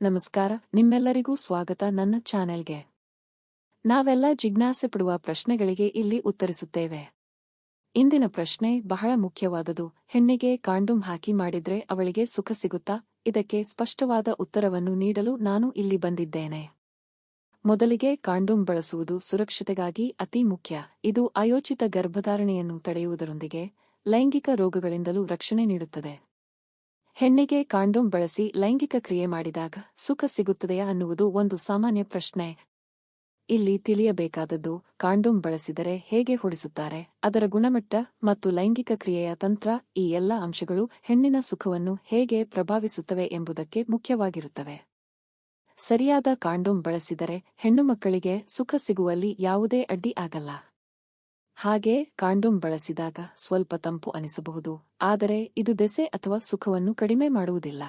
ನಮಸ್ಕಾರ, ನಿಮ್ಮೆಲ್ಲರಿಗೂ ಸ್ವಾಗತ ನನ್ನ ಚಾನೆಲ್ಗೆ. ನಾವೆಲ್ಲ ಜಿಜ್ಞಾಸೆ ಪಡುವ ಪ್ರಶ್ನೆಗಳಿಗೆ ಇಲ್ಲಿ ಉತ್ತರಿಸುತ್ತೇವೆ. ಇಂದಿನ ಪ್ರಶ್ನೆ ಬಹಳ ಮುಖ್ಯವಾದದು ಹೆಣ್ಣಿಗೆ ಕಾಂಡೂಮ್ ಹಾಕಿ ಮಾಡಿದ್ರೆ ಅವಳಿಗೆ ಸುಖ ಸಿಗುತ್ತಾ? ಇದಕ್ಕೆ ಸ್ಪಷ್ಟವಾದ ಉತ್ತರವನ್ನು ನೀಡಲು ನಾನು ಇಲ್ಲಿ ಬಂದಿದ್ದೇನೆ. ಮೊದಲಿಗೆ ಕಾಂಡೂಮ್ ಬಳಸುವುದು ಸುರಕ್ಷತೆಗಾಗಿ ಅತಿ ಮುಖ್ಯ. ಇದು ಅಯೋಚಿತ ಗರ್ಭಧಾರಣೆಯನ್ನು ತಡೆಯುವುದರೊಂದಿಗೆ ಲೈಂಗಿಕ ರೋಗಗಳಿಂದಲೂ ರಕ್ಷಣೆ ನೀಡುತ್ತದೆ. ಹೆಣ್ಣಿಗೆ ಕಾಂಡೋಮ್ ಬಳಸಿ ಲೈಂಗಿಕ ಕ್ರಿಯೆ ಮಾಡಿದಾಗ ಸುಖ ಸಿಗುತ್ತದೆಯಾ ಅನ್ನುವುದು ಒಂದು ಸಾಮಾನ್ಯ ಪ್ರಶ್ನೆ. ಇಲ್ಲಿ ತಿಳಿಯಬೇಕಾದದ್ದು, ಕಾಂಡೋಮ್ ಬಳಸಿದರೆ ಹೇಗೆ ಹೊಡಿಸುತ್ತಾರೆ, ಅದರ ಗುಣಮಟ್ಟ ಮತ್ತು ಲೈಂಗಿಕ ಕ್ರಿಯೆಯ ತಂತ್ರ ಈ ಎಲ್ಲ ಅಂಶಗಳು ಹೆಣ್ಣಿನ ಸುಖವನ್ನು ಹೇಗೆ ಪ್ರಭಾವಿಸುತ್ತವೆ ಎಂಬುದಕ್ಕೆ ಮುಖ್ಯವಾಗಿರುತ್ತವೆ. ಸರಿಯಾದ ಕಾಂಡೋಮ್ ಬಳಸಿದರೆ ಹೆಣ್ಣುಮಕ್ಕಳಿಗೆ ಸುಖ ಸಿಗುವಲ್ಲಿ ಯಾವುದೇ ಅಡ್ಡಿ ಆಗಲ್ಲ. ಹಾಗೆ ಕಾಂಡೋಮ್ ಬಳಸಿದಾಗ ಸ್ವಲ್ಪ ತಂಪು ಅನಿಸಬಹುದು, ಆದರೆ ಇದು ದೆಸೆ ಅಥವಾ ಸುಖವನ್ನು ಕಡಿಮೆ ಮಾಡುವುದಿಲ್ಲ.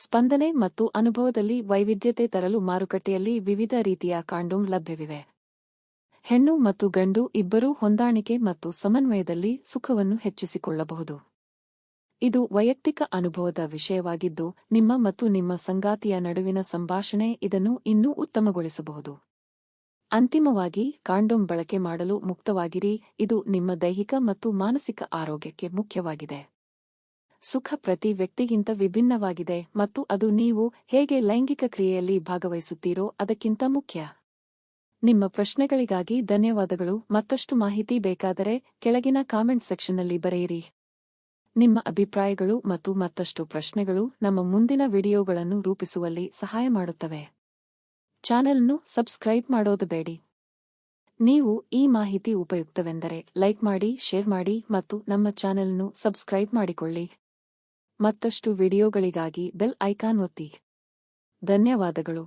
ಸ್ಪಂದನೆ ಮತ್ತು ಅನುಭವದಲ್ಲಿ ವೈವಿಧ್ಯತೆ ತರಲು ಮಾರುಕಟ್ಟೆಯಲ್ಲಿ ವಿವಿಧ ರೀತಿಯ ಕಾಂಡೋಮ್ ಲಭ್ಯವಿವೆ. ಹೆಣ್ಣು ಮತ್ತು ಗಂಡು ಇಬ್ಬರೂ ಹೊಂದಾಣಿಕೆ ಮತ್ತು ಸಮನ್ವಯದಲ್ಲಿ ಸುಖವನ್ನು ಹೆಚ್ಚಿಸಿಕೊಳ್ಳಬಹುದು. ಇದು ವೈಯಕ್ತಿಕ ಅನುಭವದ ವಿಷಯವಾಗಿದ್ದು, ನಿಮ್ಮ ಮತ್ತು ನಿಮ್ಮ ಸಂಗಾತಿಯ ನಡುವಿನ ಸಂಭಾಷಣೆ ಇದನ್ನು ಇನ್ನೂ ಉತ್ತಮಗೊಳಿಸಬಹುದು. ಅಂತಿಮವಾಗಿ ಕಾಂಡೋಮ್ ಬಳಕೆ ಮಾಡಲು ಮುಕ್ತವಾಗಿರಿ. ಇದು ನಿಮ್ಮ ದೈಹಿಕ ಮತ್ತು ಮಾನಸಿಕ ಆರೋಗ್ಯಕ್ಕೆ ಮುಖ್ಯವಾಗಿದೆ. ಸುಖ ಪ್ರತಿ ವ್ಯಕ್ತಿಗಿಂತ ವಿಭಿನ್ನವಾಗಿದೆ ಮತ್ತು ಅದು ನೀವು ಹೇಗೆ ಲೈಂಗಿಕ ಕ್ರಿಯೆಯಲ್ಲಿ ಭಾಗವಹಿಸುತ್ತೀರೋ ಅದಕ್ಕಿಂತ ಮುಖ್ಯ. ನಿಮ್ಮ ಪ್ರಶ್ನೆಗಳಿಗಾಗಿ ಧನ್ಯವಾದಗಳು. ಮತ್ತಷ್ಟು ಮಾಹಿತಿ ಬೇಕಾದರೆ ಕೆಳಗಿನ ಕಾಮೆಂಟ್ ಸೆಕ್ಷನ್ನಲ್ಲಿ ಬರೆಯಿರಿ. ನಿಮ್ಮ ಅಭಿಪ್ರಾಯಗಳು ಮತ್ತು ಮತ್ತಷ್ಟು ಪ್ರಶ್ನೆಗಳು ನಮ್ಮ ಮುಂದಿನ ವಿಡಿಯೋಗಳನ್ನು ರೂಪಿಸುವಲ್ಲಿ ಸಹಾಯ ಮಾಡುತ್ತವೆ. ಚಾನೆಲ್ನ್ನು ಸಬ್ಸ್ಕ್ರೈಬ್ ಮಾಡೋದು ಬೇಡಿ. ನೀವು ಈ ಮಾಹಿತಿ ಉಪಯುಕ್ತವೆಂದರೆ ಲೈಕ್ ಮಾಡಿ, ಶೇರ್ ಮಾಡಿ ಮತ್ತು ನಮ್ಮ ಚಾನೆಲ್ನ್ನು ಸಬ್ಸ್ಕ್ರೈಬ್ ಮಾಡಿಕೊಳ್ಳಿ. ಮತ್ತಷ್ಟು ವಿಡಿಯೋಗಳಿಗಾಗಿ ಬೆಲ್ ಐಕಾನ್ ಒತ್ತಿ. ಧನ್ಯವಾದಗಳು.